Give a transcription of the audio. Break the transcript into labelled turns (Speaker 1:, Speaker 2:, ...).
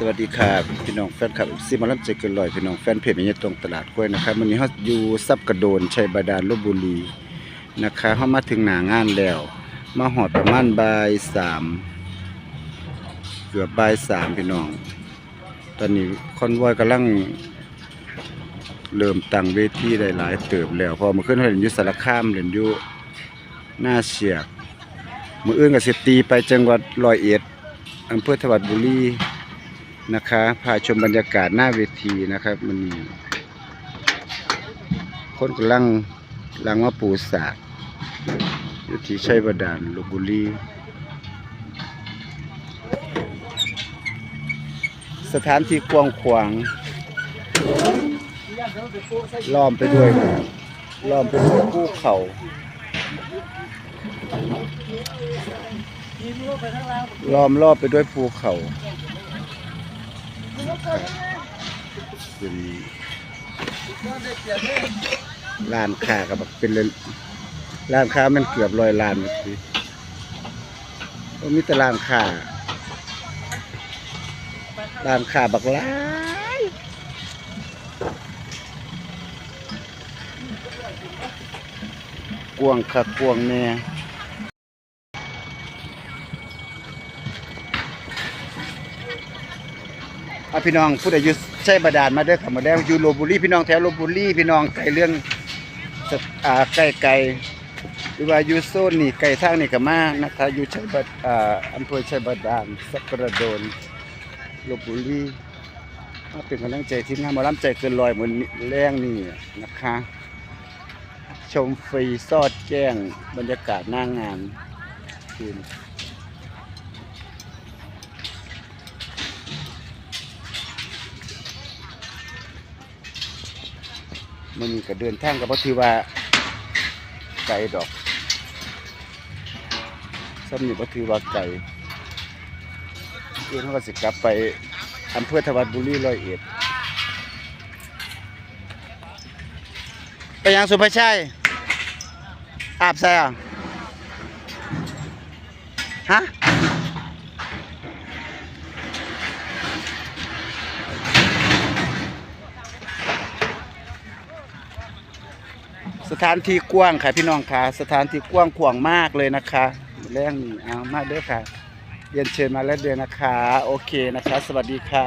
Speaker 1: สวัสดีครับพี่น้องแฟนคลับซีมาลับใจเกินลอยพี่น้องแฟนเพจมีตรงตลาดกล้วยนะครับวันนี้เฮาอยู่ซับกระโดนชัยบาดาลลบบุรีนะคะเฮามาถึงหน้างานแล้ว มาหอดประมาณบ่ายสามเกือบบ่ายสามพี่น้อง ตอนนี้คอนวอยกำลังเริ่มตั้งเวทีได้หลายเติบแล้ว พอมาขึ้นเห็นยู่สารคามเห็นยู่หน้าเชียกมืออื่นก็สิตีไปจังหวัดร้อยเอ็ดอำเภอถวัดบุรี นะคะพาชมบรรยากาศหน้าเวทีนะครับมันมีคนกำลังลังว่าปูสากอยู่ที่ชัยบาดาลลบุรีสถานที่กว้างขวางล้อมไปด้วยล้อมไปด้วยภูเขาล้อมรอบไปด้วยภูเขา เป็นลานค้ากับเป็นเลยลานค้ามันเกือบร้อยล้านเมื่อกี้โอ้มีแต่ลานค้าลานค้าบักหลายกวงคักกวงแน่ เอาพี่น้องผู้ใดอยู่ใช้บาดาลมาเด้อขับมาแล้วอยู่ลบุรีพี่น้องแถวลบบุรีพี่น้องไกลเรื่องอ่าไกลไกลหรือว่าอยู่โซนนี่ไกลทางนี่ก็มานะคะอยู่ชัยบดอ่าอำเภอชัยบาดาลสักกระโดนลบบุรีมาเป็นกำลังใจทีมงานมอลำใจเกินลอยเหมือนแรงนี่นะคะ ชมฟรีซอดแจ้งบรรยากาศหน้างานคืน มันมีก็เดินทางกับพ่ถือว่าไกลดอกสำนึกพ่ถือว่าไกลเพื่อนเขาก็สิกลับไปอำเภอทวัดบุรีร้อยเอ็ดไปยังสุภาชัยอาบใส่อะฮะ สถานที่กว้างค่ะพี่น้องค่ะ สถานที่กว้างขวางมากเลยนะคะแรงนี่เอามาเด้อค่ะเรียนเชิญมาแล้วเดือนนะคะ โอเคนะคะ สวัสดีค่ะ